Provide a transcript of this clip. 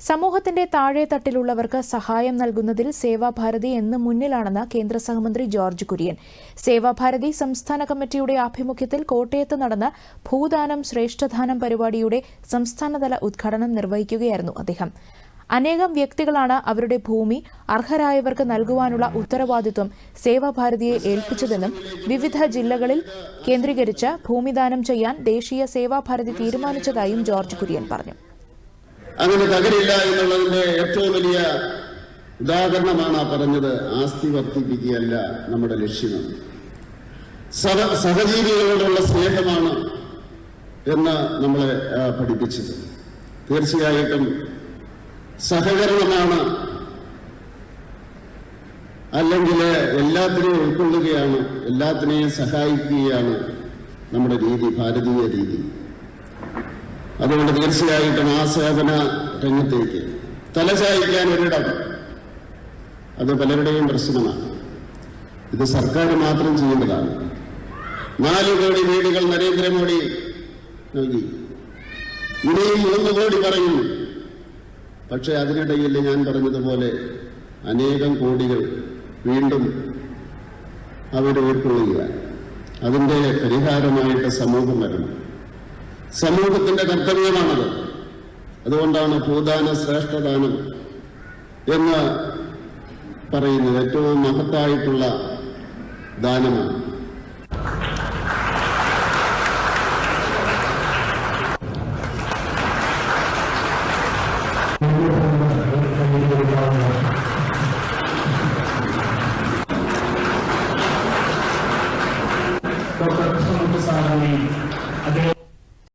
സമൂഹത്തിന്റെ താഴെത്തട്ടിലുള്ളവർക്ക് സഹായം നൽകുന്നതിൽ സേവാഭാരതി എന്ന് മുന്നിലാണെന്ന് കേന്ദ്ര സഹമന്ത്രി ജോർജ് കുര്യൻ. സേവാഭാരതി സംസ്ഥാന കമ്മിറ്റിയുടെ ആഭിമുഖ്യത്തിൽ കോട്ടയത്ത് നടന്ന ഭൂദാനം ശ്രേഷ്ഠദാനം പരിപാടിയുടെ സംസ്ഥാനതല ഉദ്ഘാടനം നിർവഹിക്കുകയായിരുന്നു അദ്ദേഹം. അനേകം വ്യക്തികളാണ് അവരുടെ ഭൂമി അർഹരായവർക്ക് നൽകുവാനുള്ള ഉത്തരവാദിത്വം സേവാഭാരതിയെ ഏൽപ്പിച്ചതെന്നും വിവിധ ജില്ലകളിൽ കേന്ദ്രീകരിച്ച് ഭൂമിദാനം ചെയ്യാൻ ദേശീയ സേവാഭാരതി തീരുമാനിച്ചതായും ജോർജ് കുര്യൻ പറഞ്ഞു. അങ്ങനെ തകരില്ല എന്നുള്ളതിന്റെ ഏറ്റവും വലിയ ഉദാഹരണമാണ് ആ പറഞ്ഞത് ആസ്തി വർദ്ധിപ്പിക്കുകയല്ല നമ്മുടെ ലക്ഷ്യം. സഹ സഹജീവികളോടുള്ള സ്നേഹമാണ് എന്ന് നമ്മളെ പഠിപ്പിച്ചത്. തീർച്ചയായിട്ടും സഹകരണമാണ് അല്ലെങ്കിൽ എല്ലാത്തിനെയും ഉൾക്കൊള്ളുകയാണ് എല്ലാത്തിനെയും സഹായിക്കുകയാണ് നമ്മുടെ രീതി ഭാരതീയ രീതി. അതുകൊണ്ട് തീർച്ചയായിട്ടും ആ സേവന രംഗത്തേക്ക് തലചായ്ക്കാൻ ഒരിടം അത് പലരുടെയും പ്രശ്നമാണ്. ഇത് സർക്കാർ മാത്രം ചെയ്യേണ്ടതാണ് നാല് കോടി വീടുകൾ നരേന്ദ്രമോദി നൽകി. ഇനിയും മൂന്ന് കോടി പറയുന്നു പക്ഷെ അതിനിടയിൽ ഞാൻ പറഞ്ഞതുപോലെ അനേകം കോടികൾ വീണ്ടും അവർ ഉൾക്കൊള്ളുക അതിന്റെ പരിഹാരമായിട്ട് സമൂഹം വരണം. സമൂഹത്തിന്റെ കർത്തവ്യമാണത്. അതുകൊണ്ടാണ് ഭൂദാന ശ്രേഷ്ഠദാനം എന്ന് പറയുന്നത് ഏറ്റവും മഹത്തായിട്ടുള്ള ദാനമാണ്. അദ്ദേഹം